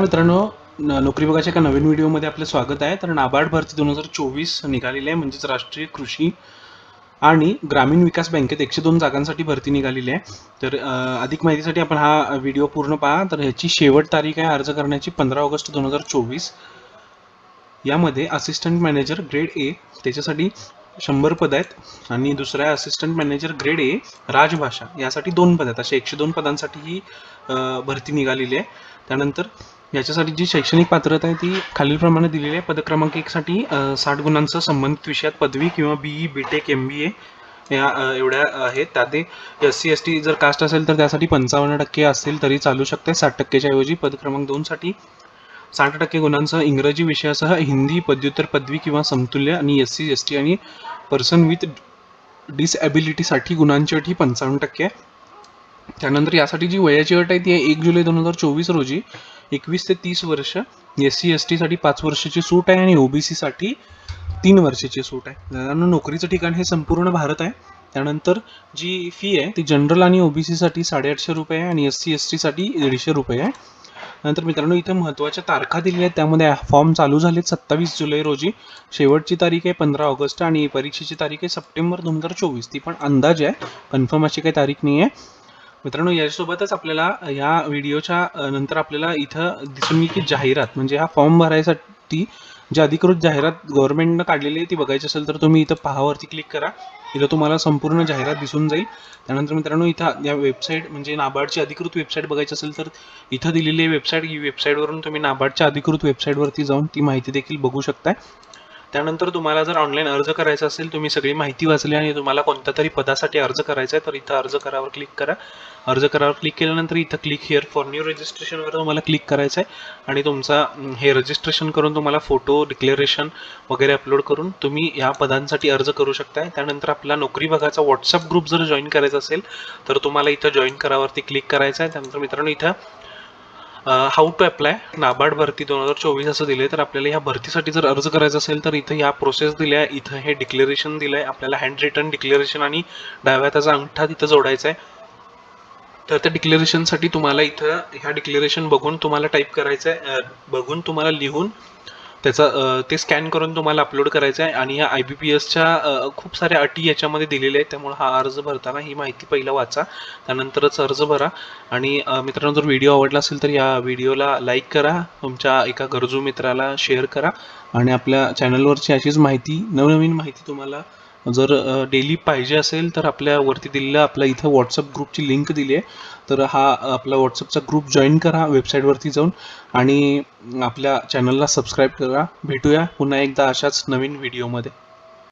मित्रांनो नोकरी बघाच्या एका नवीन व्हिडिओमध्ये आपलं स्वागत आहे. तर नाबार्ड भरती दोन हजार चोवीस निघालेली आहे म्हणजेच राष्ट्रीय कृषी आणि ग्रामीण विकास बँकेत एकशे दोन जागांसाठी भरती निघालेली आहे. तर अधिक माहितीसाठी आपण हा व्हिडिओ पूर्ण पहा. तर ह्याची शेवट तारीख आहे अर्ज करण्याची पंधरा ऑगस्ट दोन हजार चोवीस. यामध्ये असिस्टंट मॅनेजर ग्रेड ए त्याच्यासाठी शंभर पद आहेत. आणि दुसरा आहे असिस्टंट मॅनेजर ग्रेड ए राजभाषा यासाठी दोन पद आहेत. अशा एकशे दोन पदांसाठी ही भरती निघालेली आहे. त्यानंतर याच्यासाठी जी शैक्षणिक पात्रता आहे ती खालीलप्रमाणे दिलेली आहे. पदक्रमांक एकसाठी साठ गुणांचं संबंधित विषयात पदवी किंवा B E B tech M B A या एवढ्या आहेत. त्यात एस सी एस टी जर कास्ट असेल तर त्यासाठी पंचावन्न टक्के असतील तरी चालू शकते. साठ टक्केच्या ऐवजी पदक्रमांक दोनसाठी साठ टक्के गुणांसह इंग्रजी विषयासह हिंदी पदव्युत्तर पदवी किंवा समतुल्य आणि एस सी एस टी आणि पर्सन विथ डिसॅबिलिटीसाठी गुणांची अट ही पंचावन्न टक्के आहे. त्यानंतर यासाठी जी वयाची अट आहे ती आहे एक जुलै दोन हजार चोवीस रोजी. एकवीस ते तीस वर्ष एस सी एस टीसाठी पाच वर्षाची सूट आहे आणि ओबीसीसाठी तीन वर्षाची सूट आहे. मित्रांनो नोकरीचं ठिकाण हे संपूर्ण भारत आहे. त्यानंतर जी फी आहे ती जनरल आणि ओबीसीसाठी साडेआठशे रुपये आहे आणि एस सी एस टीसाठी दीडशे रुपये आहे. नंतर मित्रांनो इथे महत्त्वाच्या तारखा दिलेल्या आहेत. त्यामध्ये फॉर्म चालू झालेत सत्तावीस जुलै रोजी. शेवटची तारीख आहे पंधरा ऑगस्ट आणि परीक्षेची तारीख आहे सप्टेंबर दोन हजार चोवीस. ती पण अंदाज आहे. कन्फर्म अशी काही तारीख नाही आहे मित्रांनो यासोबतच आपल्याला या व्हिडिओच्या नंतर आपल्याला इथं दिसून येईल की जाहिरात म्हणजे हा फॉर्म भरायसाठी जी अधिकृत जाहिरात गव्हर्नमेंटनं काढलेली आहे ती बघायची असेल तर तुम्ही इथं पहावरती क्लिक करा. इथं तुम्हाला संपूर्ण जाहिरात दिसून जाईल. त्यानंतर मित्रांनो इथं या वेबसाईट म्हणजे नाबार्डची अधिकृत वेबसाईट बघायची असेल तर इथं दिलेली वेबसाईट. ही वेबसाईटवरून तुम्ही नाबार्डच्या अधिकृत वेबसाईटवरती जाऊन ती माहिती देखील बघू शकताय. त्यानंतर तुम्हाला जर ऑनलाईन अर्ज करायचा असेल तुम्ही सगळी माहिती वाचली आणि तुम्हाला कोणत्या तरी पदासाठी अर्ज करायचा आहे तर इथं अर्ज करावर क्लिक करा. अर्ज करावर क्लिक केल्यानंतर इथं क्लिक हिअर फॉर न्यू रजिस्ट्रेशनवर तुम्हाला क्लिक करायचं आहे. आणि तुमचा हे रजिस्ट्रेशन करून तुम्हाला फोटो डिक्लेरेशन वगैरे अपलोड करून तुम्ही या पदांसाठी अर्ज करू शकताय. त्यानंतर आपला नोकरी विभागाचा व्हॉट्सअप ग्रुप जर जॉईन करायचा असेल तर तुम्हाला इथं जॉईन करावरती क्लिक करायचं आहे. त्यानंतर मित्रांनो इथं हाऊ टू अप्लाय नाबार्ड भरती दोन हजार चोवीस असं दिले तर आपल्याला ह्या भरतीसाठी जर अर्ज करायचा असेल तर इथं ह्या प्रोसेस दिल्या आहे इथं हे डिक्लेरेशन दिलं आहे आपल्याला हँड रिटर्न डिक्लेरेशन आणि डाव्या त्याचा अंगठा तिथं जोडायचा आहे. तर त्या डिक्लेरेशनसाठी तुम्हाला इथं ह्या डिक्लेरेशन बघून तुम्हाला टाईप करायचं आहे बघून तुम्हाला लिहून त्याचा ते स्कॅन करून तुम्हाला अपलोड करायचं आहे आणि ह्या आय बी पी एसच्या खूप साऱ्या अटी याच्यामध्ये दिलेल्या आहेत. त्यामुळे हा अर्ज भरताना ही माहिती पहिला वाचा. त्यानंतरच अर्ज भरा. आणि मित्रांनो जर व्हिडिओ आवडला असेल तर या व्हिडिओला लाईक करा. तुमच्या एका गरजू मित्राला शेअर करा. आणि आपल्या चॅनलवरची अशीच माहिती नवनवीन माहिती तुम्हाला जर डेली पाहिजे असेल तर आपल्या वरती दिलेल्या आपल्या इथं व्हॉट्सअप ग्रुपची लिंक दिली आहे तर हा आपला व्हॉट्सअपचा ग्रुप जॉईन करा वेबसाईटवरती जाऊन आणि आपल्या चॅनलला सबस्क्राईब करा. भेटूया पुन्हा एकदा अशाच नवीन व्हिडिओमध्ये